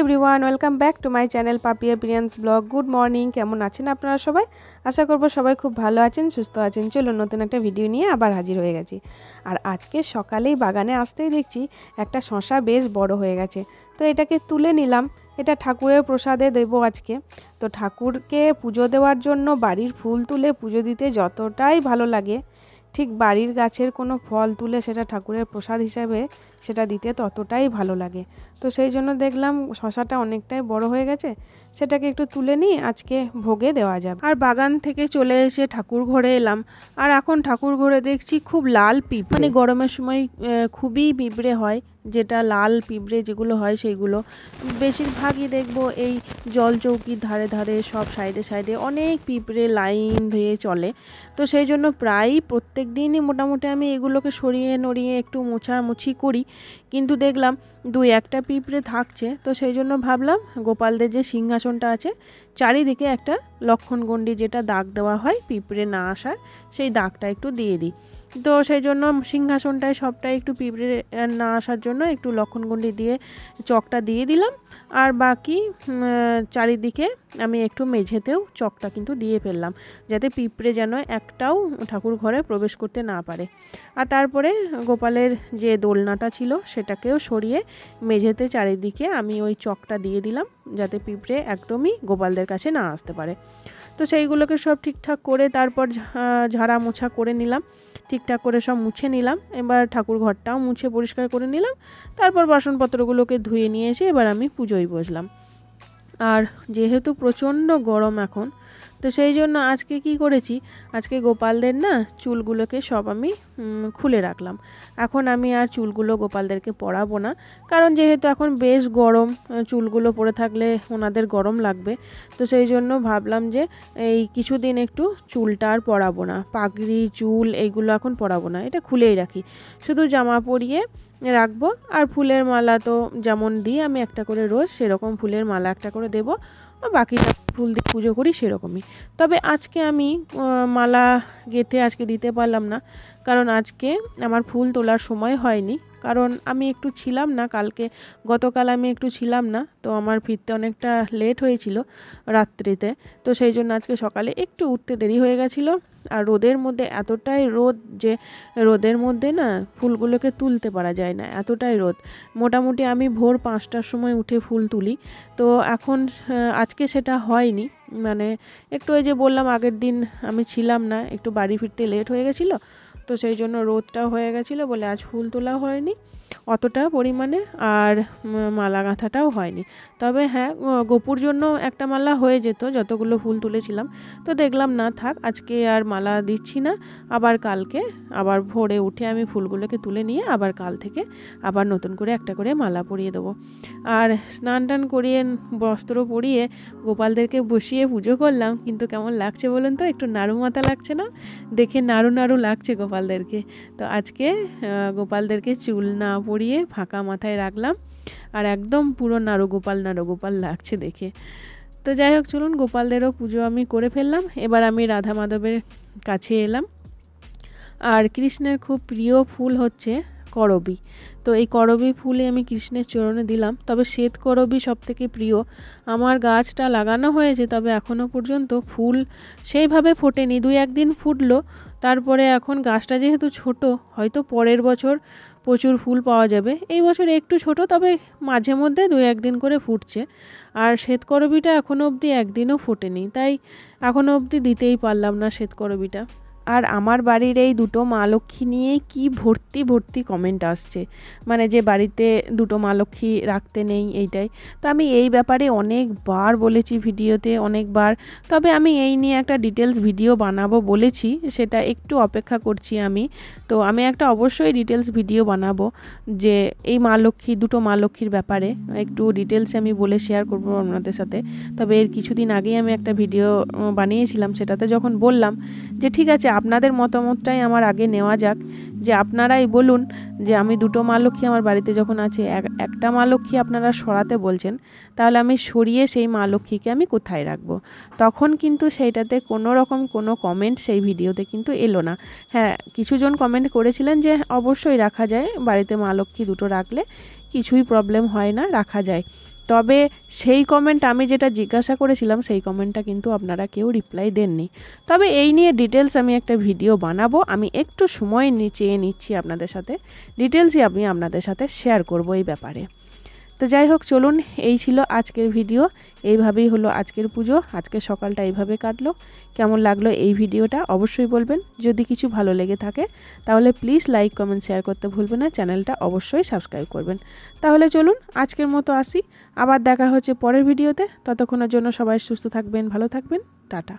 Everyone, welcome back to my channel Papiya Priyan's vlog. Good morning, কেমন আছেন আপনারা সবাই? আশা করব সবাই খুব ভালো আছেন, সুস্থ আছেন। চলুন, নতুন একটা ভিডিও নিয়ে আবার হাজির হয়ে গেছি। আর আজকে সকালেই বাগানে আসতেই দেখছি একটা শশা বেশ বড় হয়ে গেছে। তো এটাকে তুলে নিলাম। এটা ঠাকুরের প্রসাদে দেবো আজকে। তো ঠাকুরকে পুজো দেওয়ার জন্য বাড়ির ফুল তুলে পুজো দিতে যতটাই ভালো লাগে, ঠিক বাড়ির গাছের কোনো ফল তুলে সেটা ঠাকুরের প্রসাদ হিসাবে সেটা দিতে ততটাই ভালো লাগে। তো সেই জন্য দেখলাম শশাটা অনেকটাই বড় হয়ে গেছে, সেটাকে একটু তুলে নিই আজকে ভোগে দেওয়া যাবে। আর বাগান থেকে চলে এসে ঠাকুর ঘরে এলাম, আর এখন ঠাকুর ঘরে দেখছি খুব লাল পিঁপ মানে গরমের সময় খুবই পিঁপড়ে হয়, যেটা লাল পিঁপড়ে যেগুলো হয় সেইগুলো। বেশিরভাগই দেখব এই জল চৌকির ধারে ধারে সব সাইডে সাইডে অনেক পিঁপড়ে লাইন ধুয়ে চলে। তো সেই জন্য প্রায়ই প্রত্যেক দিনই মোটামুটি আমি এগুলোকে সরিয়ে নড়িয়ে একটু মোছামুছি করি। কিন্তু দেখলাম দুই একটা পিঁপড়ে থাকছে, তো সেই জন্য ভাবলাম গোপালদের যে সিংহাসনটা আছে, চারিদিকে একটা লক্ষণগণ্ডি যেটা দাগ দেওয়া হয় পিঁপড়ে না আসার, সেই দাগটা একটু দিয়ে দিই। তো সেই জন্য সিংহাসনটায় সবটাই একটু পিঁপড়ে না আসার জন্য একটু লক্ষণগণ্ডি দিয়ে চকটা দিয়ে দিলাম। আর বাকি চারিদিকে আমি একটু মেঝেতেও চকটা কিন্তু দিয়ে ফেললাম, যাতে পিঁপড়ে যেন একটাও ঠাকুর ঘরে প্রবেশ করতে না পারে। আর তারপরে গোপালের যে দোলনাটা ছিল সেটাকেও সরিয়ে মেঝেতে চারিদিকে আমি ওই চকটা দিয়ে দিলাম। যাতে পিঁপড়ে একদমই গোপালদের কাছে না আসতে পারে। তো সেইগুলোকে সব ঠিকঠাক করে তারপর ঝাড়া মোছা করে নিলাম। ঠিকঠাক করে সব মুছে নিলাম। এবার ঠাকুর ঘরটাও মুছে পরিষ্কার করে নিলাম। তারপর বাসনপত্রগুলোকে ধুয়ে নিয়ে এসে এবার আমি পুজোয় বসলাম। আর যেহেতু প্রচণ্ড গরম এখন তো সেই জন্য আজকে কি করেছি? আজকে গোপালদের না চুলগুলোকে সব আমি খুলে রাখলাম। এখন আমি আর চুলগুলো গোপালদেরকে পরাবো না। কারণ যেহেতু এখন বেশ গরম চুলগুলো পরে থাকলে ওনাদের গরম লাগবে। তো সেই জন্য ভাবলাম যে এই কিছুদিন একটু চুলটা আর পরাবো না। পাগড়ি, চুল এইগুলো এখন পরাবো না। এটা খুলেই রাখি। শুধু জামা পরিয়ে রাখব। আর ফুলের মালা তো যেমন দিই, আমি একটা করে রোজ সেরকম ফুলের মালা একটা করে দেবো। বাকিটা ফুল দিয়ে পুজো করি সেরকমই। তবে আজকে আমি মালা গেঁথে আজকে দিতে পারলাম না। কারণ আজকে আমার ফুল তোলার সময় হয়নি। কারণ আমি একটু ছিলাম না, কালকে, গতকাল আমি একটু ছিলাম না। তো আমার ফিরতে অনেকটা লেট হয়েছিল রাত্রিতে। তো সেই জন্য আজকে সকালে একটু উঠতে দেরি হয়ে গেছিল। আর রোদের মধ্যে এতটাই রোদ যে রোদের মধ্যে না ফুলগুলোকে তুলতে পারা যায় না, এতটাই রোদ। মোটামুটি আমি ভোর পাঁচটার সময় উঠে ফুল তুলি। তো এখন আজকে সেটা হয়নি। মানে একটু ওই যে বললাম, আগের দিন আমি ছিলাম না, একটু বাড়ি ফিরতে লেট হয়ে গেছিল। তো সেই জন্য রোদটাও হয়ে গেছিল বলে আজ ফুল তোলা হয়নি। অতটা পরিমাণে আর মালা গাঁথাটাও হয়নি। তবে হ্যাঁ গোপুর জন্য একটা মালা হয়ে যেত, যতগুলো ফুল তুলেছিলাম। তো দেখলাম, না থাক, আজকে আর মালা দিচ্ছি না, আবার কালকে। আবার ভোরে উঠে আমি ফুলগুলোকে তুলে নিয়ে আবার কাল থেকে আবার নতুন করে একটা করে মালা পরিয়ে দেবো। আর স্নান টান করিয়ে, বস্ত্র পরিয়ে গোপালদেরকে বসিয়ে পুজো করলাম। কিন্তু কেমন লাগছে বলুন তো? একটু নাড়ু মাথা লাগছে না? দেখে নাড়ু নাড়ু লাগছে গোপালদেরকে। তো আজকে গোপালদেরকে চুল না পরিয়ে ফাঁকা মাথায় রাখলাম। আর একদম পুরো নাড়ু গোপাল নাড়ু গোপাল লাগছে দেখে। তো যাই হোক, চলুন গোপালদেরও পুজো আমি করে ফেললাম। এবার আমি রাধা মাধবের কাছে এলাম। আর কৃষ্ণের খুব প্রিয় ফুল হচ্ছে করবী। তো এই করবী ফুলে আমি কৃষ্ণের চরণে দিলাম। তবে শ্বেত করবী সব থেকে প্রিয়। আমার গাছটা লাগানো হয়েছে, তবে এখনও পর্যন্ত ফুল সেইভাবে ফোটেনি। দুই একদিন ফুটলো, তারপরে এখন গাছটা যেহেতু ছোট, হয়তো পরের বছর প্রচুর ফুল পাওয়া যাবে। এই বছর একটু ছোট, তবে মাঝে মধ্যে দু একদিন করে ফুটছে। আর শ্বেতকরবিটা এখনও অবধি একদিনও ফোটেনি, তাই এখনও অবধি দিতেই পারলাম না শ্বেতকরবীটা। আর আমার বাড়ির এই দুটো মা লক্ষ্মী নিয়ে কি ভর্তি ভর্তি কমেন্ট আসছে। মানে যে বাড়িতে দুটো মা লক্ষ্মী রাখতে নেই এইটাই। তো আমি এই ব্যাপারে অনেকবার বলেছি ভিডিওতে, অনেকবার। তবে আমি এই নিয়ে একটা ডিটেলস ভিডিও বানাবো বলেছি, সেটা একটু অপেক্ষা করছি আমি। তো আমি একটা অবশ্যই ডিটেলস ভিডিও বানাবো যে এই মা লক্ষ্মী, দুটো মা লক্ষ্মীর ব্যাপারে। একটু ডিটেলসে আমি বলে শেয়ার করব আপনাদের সাথে। তবে এর কিছুদিন আগেই আমি একটা ভিডিও বানিয়েছিলাম, সেটাতে যখন বললাম যে, ঠিক আছে আপনাদের মতামতটাই আমার আগে নেওয়া যাক। যে আপনারাই বলুন যে আমি দুটো মা লক্ষ্মী আমার বাড়িতে যখন আছে, এক- একটা মা লক্ষ্মী আপনারা সরাতে বলছেন, তাহলে আমি সরিয়ে সেই মা লক্ষ্মীকে আমি কোথায় রাখব? তখন কিন্তু সেইটাতে কোনো রকম কোনো কমেন্ট সেই ভিডিওতে কিন্তু এলো না। হ্যাঁ কিছুজন কমেন্ট করেছিলেন যে অবশ্যই রাখা যায়, বাড়িতে মা লক্ষ্মী দুটো রাখলে কিছুই প্রবলেম হয় না, রাখা যায়। তবে সেই কমেন্ট আমি যেটা জিজ্ঞাসা করেছিলাম, সেই কমেন্টটা কিন্তু আপনারা কেউ রিপ্লাই দেননি। তবে এই নিয়ে ডিটেলস আমি একটা ভিডিও বানাবো, আমি একটু সময় চেয়ে নিচ্ছি আপনাদের সাথে। ডিটেলসই আমি আপনাদের সাথে শেয়ার করব এই ব্যাপারে। তো যাই হোক, চলুন, এই ছিল আজকের ভিডিও। এইভাবেই হলো আজকের পুজো। আজকের সকালটা এইভাবে কাটলো। কেমন লাগল এই ভিডিওটা অবশ্যই বলবেন। যদি কিছু ভালো লেগে থাকে, তাহলে প্লিজ লাইক, কমেন্ট, শেয়ার করতে ভুলবেন না। চ্যানেলটা অবশ্যই সাবস্ক্রাইব করবেন। তাহলে চলুন, আজকের মতো আসি। আবার দেখা হচ্ছে পরের ভিডিওতে। ততক্ষণের জন্য সবাই সুস্থ থাকবেন, ভালো থাকবেন। টাটা।